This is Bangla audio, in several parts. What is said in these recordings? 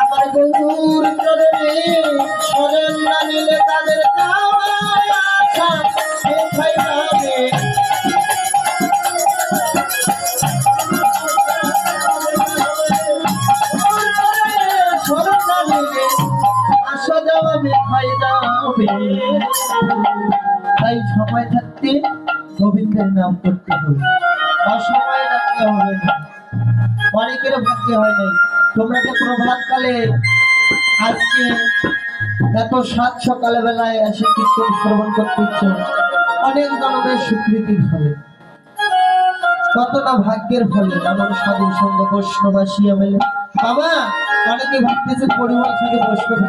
আমার গৌর চরণে না নিলে তাই সময় থাকতে গোবিন্দের নাম করতে হবে, অসময় রাখতে হবে না। অনেকের ভাগ্যে হয় নাই। তোমরা যে প্রভাতকালে আজকে এত সাত সকালে বেলায় এসে কীর্তন শ্রবণ করতেছ অনেক জনমের স্বীকৃতির ফলে। কত না ভাগ্যের ফলে এমন সাধু সঙ্গ বৈষ্ণবাসী মেলে বাবা, অনেকে ভাবতেছে পরিবার থেকে বৈষ্ণব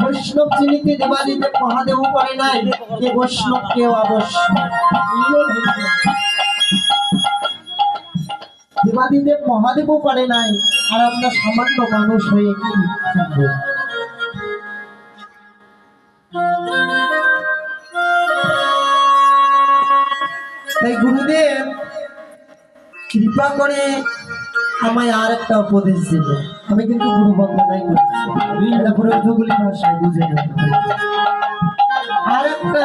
বৈষ্ণব চিনিতে দেবাদিতে মহাদেব করে নাই। বৈষ্ণব কেউ দেবাদিদেব মহাদেবও পারে নাই, আর আমরা সামান্য মানুষ হয়ে কি তাই গুরুদেব, কৃপা করে আমায় আর একটা উপদেশ দিল আমি কিন্তু গুরু বন্দনাই করছি আর একটা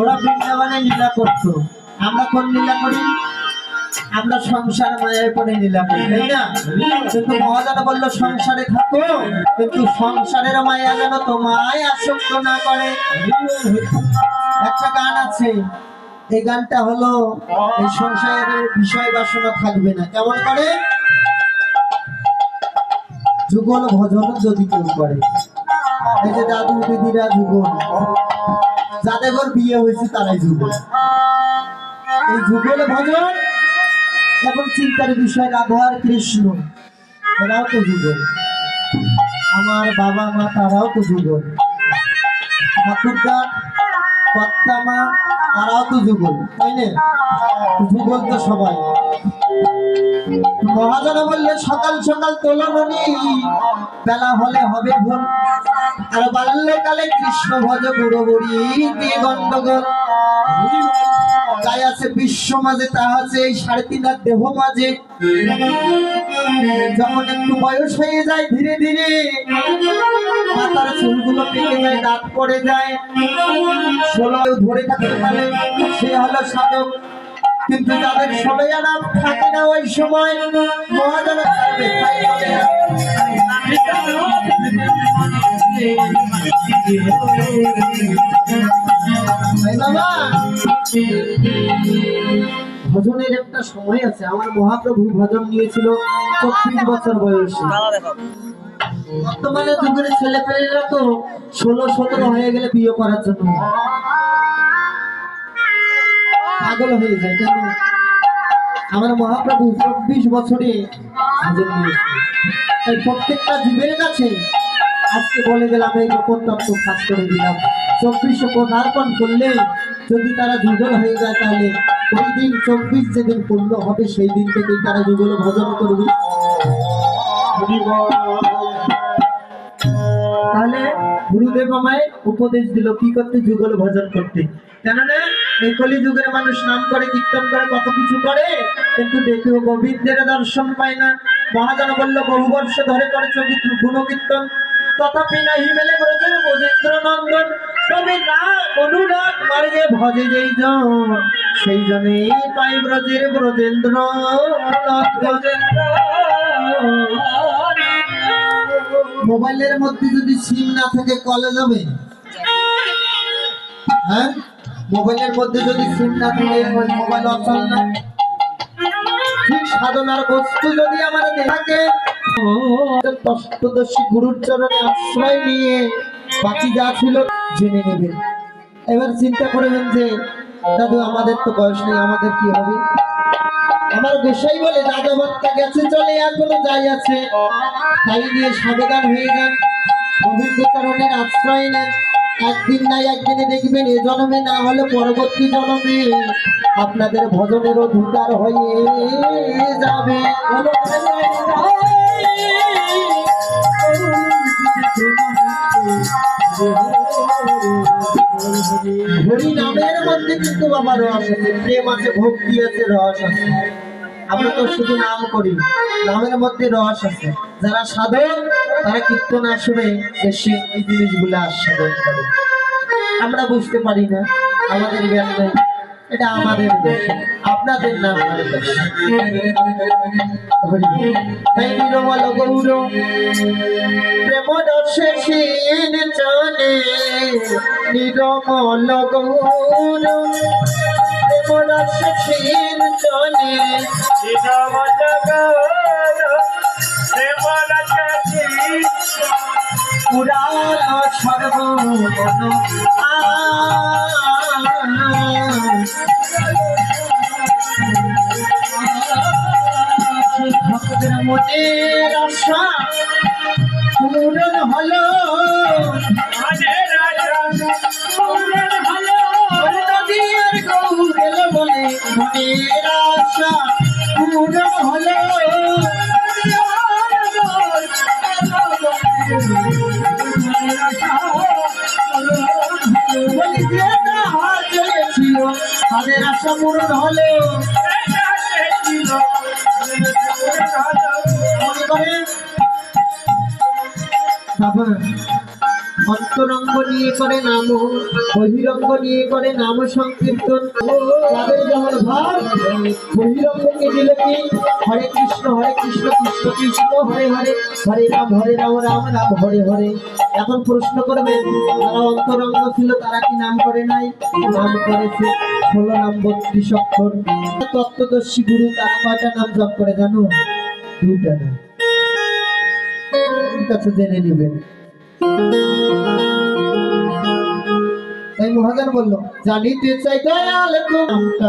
ওরা বৃন্দাবনে লীলা করতো। আমরা কোন লীলা করি? আমরা সংসার মায়ের করে লীলা করি, তাই না? কিন্তু মহাজন বলল, সংসারে থাকো, কিন্তু সংসারের মায়া যেন তোমায় আসক্ত না করে। একটা গান আছে। এই গানটা হলো, এই সংসারের বিষয় বাসনা থাকবে না। কেমন করে? যুগল ভজন যদি কেউ করে। এই যে দাদু দিদিরা যুগল। যাদের বিয়ে হয়েছে, তারাই যুগল এই যুগল ভজন এখন চিন্তার বিষয় রাধা আর কৃষ্ণ। এরাও তো যুগল। আমার বাবা মা, তারাও তো যুগল। ঠাকুরদা কর্তা মা, তারাও তো যুগল, তাই না? যুগল তো সবাই। মহাজন বললে সকাল সকাল তোলমণি। বেলা হলে হবে ভুল আর বাল্যকালে কৃষ্ণ ভজ গুরু বুড়ি দিয়ে গন্ডগোল। তাই আছে বিশ্ব মাঝে, তা আছে এই সাড়ে তিন দেহ মাঝে। যখন একটু বয়স হয়ে যায় ধীরে ধীরে, মাথার চুলগুলো পেকে যায়, দাঁত পড়ে যায়। ষোলো ধরে থাকতে পারে, সে হলো সাধক। কিন্তু যাদের ষোলো আনা থাকে না ওই সময় ভজনের একটা সময় আছে। আমার মহাপ্রভু ভজন নিয়েছিল চব্বিশ বছর বয়সে। বর্তমানে যুগের ছেলে পেলেরা তো ষোলো সতেরো হয়ে গেলে বিয়ে করার জন্য। পাগল হয়ে যায় কেন? আমার মহাপ্রভু চব্বিশ বছরে ভজন তাই প্রত্যেকটা জীবের কাছে আজকে বলে গেলাম, এই গোপন তত্ত্ব ফাঁস করে দিলাম। চব্বিশ পদার্পণ করলে যদি তারা যুগল হয়ে যায়, তাহলে ওই দিন চব্বিশ যেদিন পূর্ণ হবে, সেই দিন থেকেই তারা যুগল ভজন করবে। তাহলে গুরুদেব আমায় উপদেশ দিল, কি করতে? যুগল ভজন করতে। কেননা এই কলি যুগের মানুষ নাম করে, কীর্তন করে, কত কিছু করে, কিন্তু দেখেও গোবিন্দের দর্শন পায় না। মহাজন বলল, বহু বর্ষ ধরে করেছ গুণ কীর্তন তথাপি নাহি মেলে ব্রজের ব্রজেন্দ্র নন্দন তবে না, অনুরাগ মার্গে ভজে যেই জন, সেই জনে পাই ব্রজের ব্রজেন্দ্র ব্রজেন্দ্র মোবাইলের মধ্যে যদি সিম না থাকে, কলে যাবে? হ্যাঁ? মোবাইলের মধ্যে যদি সিম না মোবাইল অচল না। এবার চিন্তা করবেন যে, দাদু, আমাদের তো বয়স নেই, আমাদের কি হবে? আমার গোসাই বলে, দাদা ভক্তা গেছে, চলে এখনও যাই আছে। তাই নিয়ে সাবধান হয়ে যান গোবিন্দ আশ্রয় নেন। একদিন নাই একদিনে দেখবেন এ জন্মে না হলে পরবর্তী জন্মে আপনাদের ভজনের অধিকার হয়ে যাবে। হরি নামের মধ্যে কিন্তু আমার রস আছে প্রেম আছে, ভক্তি আছে, রস আছে। আমরা তো শুধু নাম করি নামের মধ্যে রস আছে। যারা সাধক, তারা কীর্তন আসবে এসে এই জিনিসগুলো আস্বাদন করে। আমরা বুঝতে পারি না, আমাদের জ্ঞান এটা আমাদের দোষ, আপনাদের না আমাদের প্রেম দর্শে চলে। নিরমল গৌর শীন চলে পুরাণ সর্বমন ভক্তের মনের আশা পূরণ হলো। অন্তরঙ্গ নিয়ে করে নাম বহিরঙ্গ নিয়ে করে নাম সংকীর্তন হরে কৃষ্ণ হরে কৃষ্ণ কৃষ্ণ কৃষ্ণ, হরে হরে হরে রাম হরে রাম রাম রাম, হরে হরে। এখন প্রশ্ন করবেন, যারা অন্তরঙ্গ ছিল, তারা কি নাম করে নাই? নাম করেছে ষোলো নাম বত্রিশ অক্ষর তত্ত্বদর্শী গুরু তারা কয়টা নাম জপ করে জানো? দুটা নাম। ঠিক আছে, জেনে নেবেন। তাই মহাজন বলল জানিতে চাই দয়াল নামটা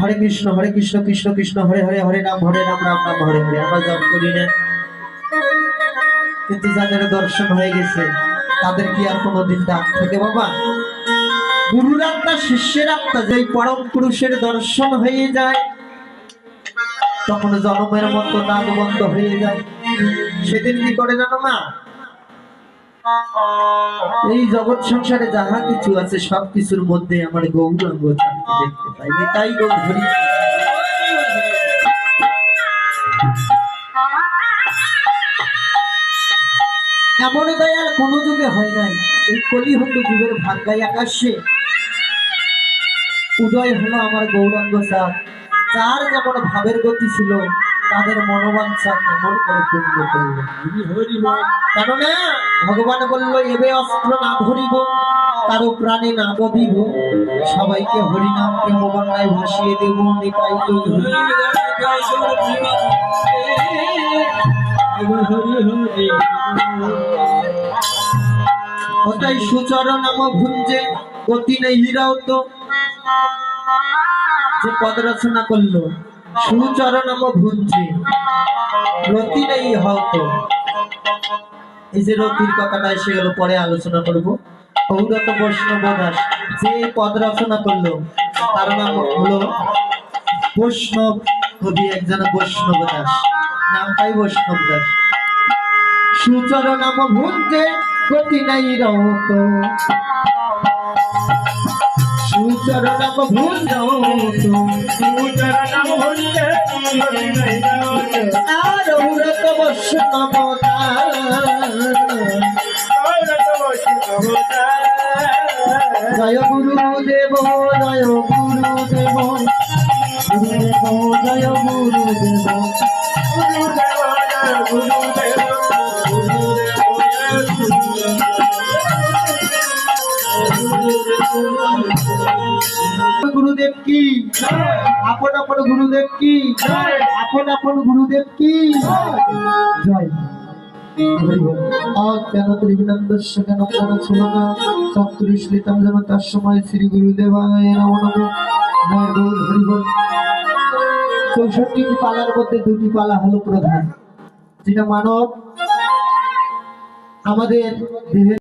হরে কৃষ্ণ হরে কৃষ্ণ কৃষ্ণ কৃষ্ণ, হরে হরে হরে রাম হরে রাম রাম রাম, হরে হরে। আমরা জপ করি না। কিন্তু যাদের দর্শন হয়ে গেছে, তাদের কি আর কোনোদিন ডাক থাকে বাবা? গুরুর আত্মা, শিষ্যের আত্মা, যেই পরম পুরুষের দর্শন হয়ে যায়, তখন জনমের মতো নাম বন্ধ হয়ে যায়। সেদিন কি করে জানো মা? এই জগৎ সংসারে যাহা কিছু আছে সব কিছুর মধ্যে আমার গৌরাঙ্গ দেখতে পাই। তাই গৌর এমন দয়াল কোন যুগে হয় নাই। এই কলিহন্দ যুগের ভাগ্যায় আকাশে। উদয় হলো আমার গৌরাঙ্গ সার। যার যেমন ভাবের গতি ছিল তাদের মনোবাঞ্ছা কেমন করে পূর্ণ করবে কেননা ভগবান বলল, এবে অস্ত্র না ধরিব, কারও প্রাণে না বধিব। সবাইকে হরিনাম প্রেম বন্যায় ভাসিয়ে দেব হরি ওটাই সুচর নাম ভুঞ্জে, অতি নেই হীরাও তো যে পদ রচনা করল, সুচর নাম ভুঞ্জে রতি নেই হতো এই যে রতির কথাটা এসে গেল, পরে আলোচনা করব। অভিগত বৈষ্ণব দাস যে পদ রচনা করল, তার নাম হলো বৈষ্ণব কবি একজন বৈষ্ণব দাস। নামটাই বৈষ্ণব দাস। সুচর নাম ভুঞ্জে গতি নাই রত সুচর নাম ভুঞ্জ আর ঔরত বৈষ্ণব দাস জয় গুরুদেব জয় গুরুদেব আপন আপন গুরুদেব কি? আপন আপন গুরুদেব কি? জয়। তার সময় শ্রী পালার মধ্যে দুটি পালা হলো প্রধান। যেটা মানব, আমাদের দেহের